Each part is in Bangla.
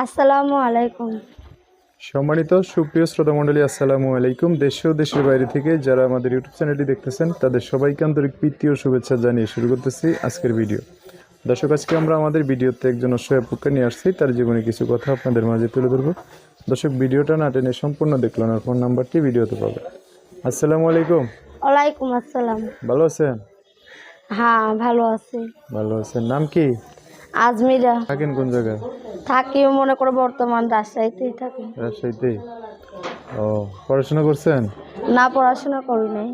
আসসালামু আলাইকুম। সম্মানিত সুপ্রিয় শ্রোতা মণ্ডলী আসসালামু আলাইকুম। দেশ ও দেশের বাইরে থেকে যারা আমাদের ইউটিউব চ্যানেলটি দেখতেছেন তাদের সবাইকে আন্তরিক প্রীতি ও শুভেচ্ছা জানিয়ে শুরু করতেছি আজকের ভিডিও। দর্শক আজকে আমরা আমাদের ভিডিওতে একজন অসহায় পক্ষে নিয়ে আসছি। তার জীবনে কিছু কথা আপনাদের মাঝে তুলে ধরবো। দর্শক ভিডিওটা না টেনে সম্পূর্ণ দেখলেন আর ফোন নাম্বারটি ভিডিওতে পাবে। আসসালামু আলাইকুম। ওয়ালাইকুম আসসালাম। ভালো আছেন? হ্যাঁ ভালো আছি। ভালো আছেন। নাম কি? আজমিরা। থাকেন কোন জায়গায়? থাকিও মনে করো বর্তমান রাজশাহীতেই থাকি। রাজশাহীতেই? ও পড়াশোনা করছেন? না পড়াশোনা করি নাই।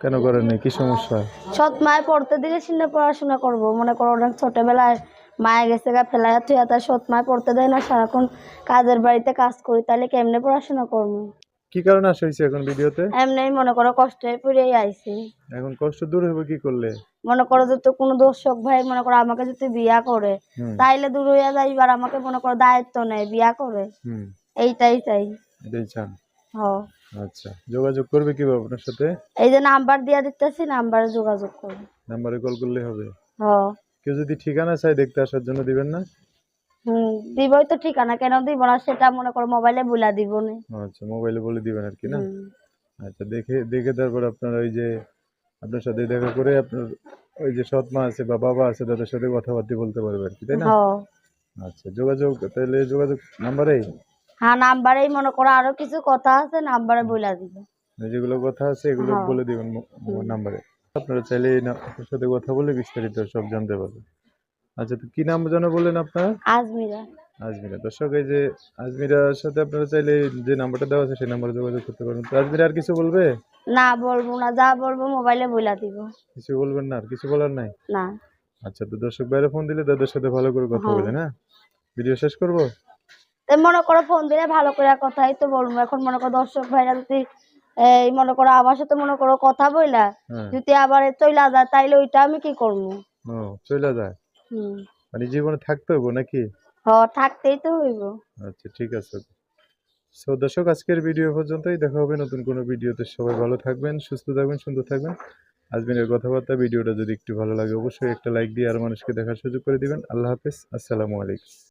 কেন করেননি কি সমস্যা? সৎ মায় পড়তে দিলে সিনে পড়াশোনা করব। মনে করো অনেক ছোটবেলায় মায়ে গেছে গা ফেলা তুই তার সৎ মায়ে পড়তে দেয় না সারাক্ষণ কাজের বাড়িতে কাজ করি তাহলে কেমনে পড়াশোনা করব? কি কারণে আসা হয়েছে এখন ভিডিওতে? এমনি মনে করো কষ্টে পড়েই আইছি। এখন কষ্ট দূর হবে কি করলে? মনে করো যে তো কোনো দর্শক ভাই মনে করো আমাকে যদি বিয়া করে তাইলে দূর হইয়া যাইবার আমাকে মনে করো দায়িত্ব নেয় বিয়া করে। হুম। এইটাই চাই। এটাই চান? আচ্ছা যোগাযোগ করবে কীভাবে আপনার সাথে? এই যে নাম্বার দিয়া দিতেছি নাম্বারে যোগাযোগ করো। নাম্বারে কল করলে হবে। হ। কেউ যদি ঠিকানা চাই দেখতে আসার জন্য দিবেন না? হুম। দিবই তো ঠিকানা কেন দিব না সেটা মনে করো মোবাইলে বুলা দিব না। আচ্ছা মোবাইলে বলে দিবেন আর কি না? আচ্ছা দেখে দেখে তারপর আপনার ওই যে আপনার সাথে দেখা করে আপনার ওই যে সৎ মা আছে বা বাবা আছে তাদের সাথে কথাবার্তা বলতে পারবে আর কি তাই না? আচ্ছা যোগাযোগ তাহলে যোগাযোগ নাম্বারেই হ্যাঁ নাম্বারেই মনে করো আরও কিছু কথা আছে নাম্বারে বলে দিব। যেগুলো কথা আছে এগুলো। বলে দিবেন নাম্বারে। আপনারা চাইলে আপনার সাথে কথা বলে বিস্তারিত সব জানতে পারবেন। আচ্ছা তো কি নাম যেন বললেন আপনার? আজমিরা। আজমিরা। দর্শক এই যে আজমিরার সাথে আপনারা চাইলে যে নাম্বারটা দেওয়া আছে সেই নাম্বারে যোগাযোগ করতে পারবেন। তো আজমিরা আর কিছু বলবে? না বলব না। যা বলব মোবাইলে বুলা দিব। কিছু বলবেন না? আর কিছু বলার নাই? না। আচ্ছা তো দর্শক বাইরে ফোন দিলে তাদের সাথে ভালো করে কথা হ্যাঁ। বলে না? ভিডিও শেষ করব? মনে করো ফোন দিলে ভালো করে কথাই তো বলব। এখন মনে করো দর্শক ভাইরা যদি এই মনে করো আমার সাথে মনে করো কথা বইলা হ্যাঁ। যদি আবার চইলা যায় তাইলে ওইটা আমি কি করব? ও চলে যায়? হুম। মানে জীবনে থাকতে হব নাকি? থাকতেই তো হইব। আচ্ছা ঠিক আছে। সো দর্শক, আজকের ভিডিও পর্যন্তই। দেখা হবে নতুন কোনো ভিডিওতে সবাই ভালো থাকবেন, সুস্থ থাকবেন, সুন্দর থাকবেন। আজমিনের কথাবার্তা ভিডিওটা যদি একটু ভালো লাগে, অবশ্যই একটা লাইক দিয়ে আর মানুষকে দেখার সুযোগ করে দিবেন। আল্লাহ হাফেজ। আসসালামু আলাইকুম।